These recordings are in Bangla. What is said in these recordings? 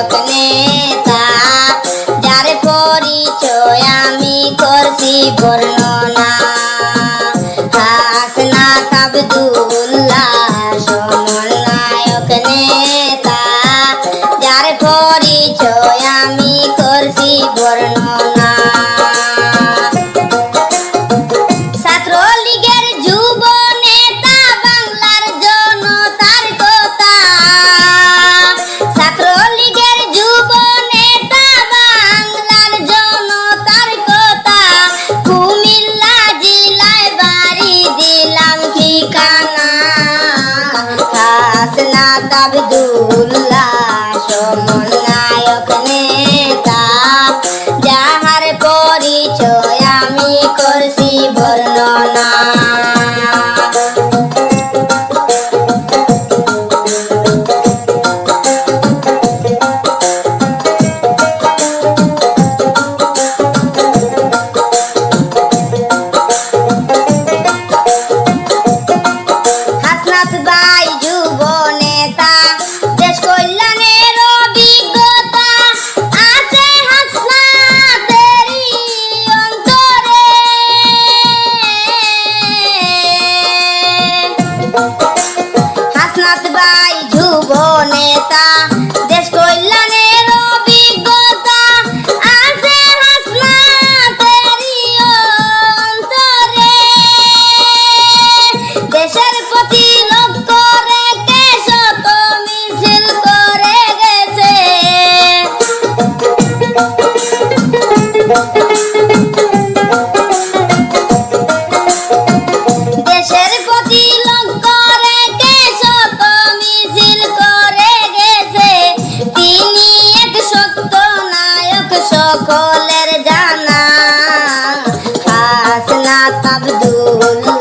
নায়ক নেতা যার পরিচয় আমি করছি বর্ণনা। হাসনাথ আব্দুল্লাহ সমন্বয়ক নেতা যার পরিচয় আব্দুল হাসনাত ভাই যুব নেতা। সকলের জানা। হাসনাত আব্দুল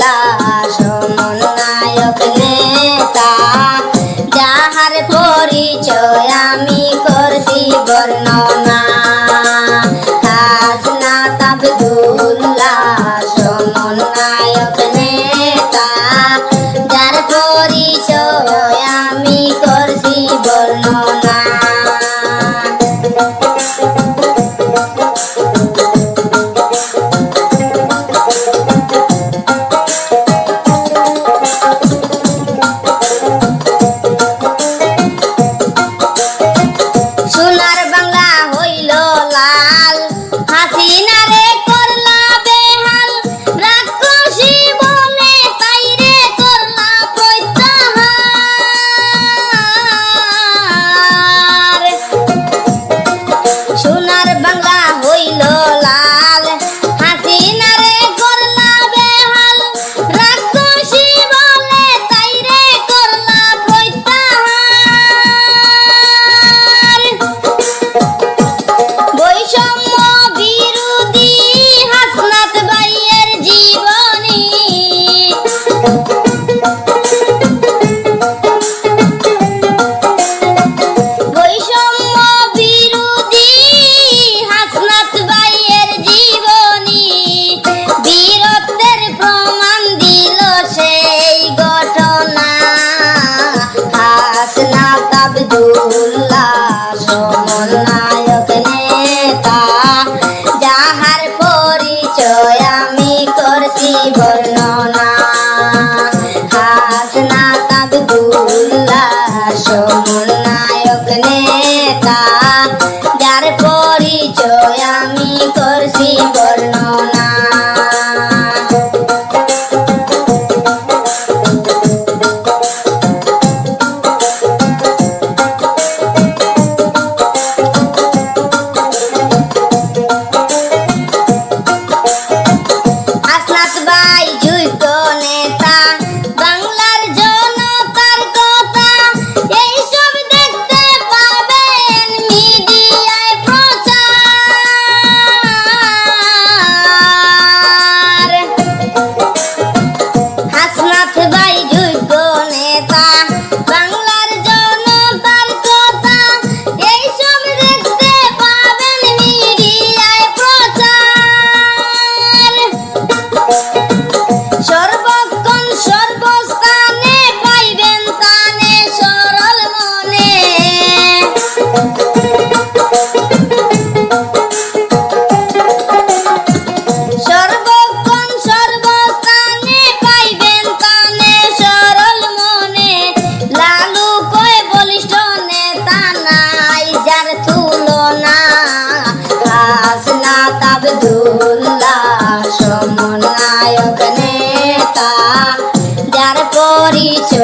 আব্দুল্লাহ সমন্বয়ক নেতা, যাহার পরিচয় আমি করছি বর্ণনা। হাসনাত আব্দুল্লাহ সমন্বয়ক নেতা, যার পরিচয় আমি করছি পরিচয়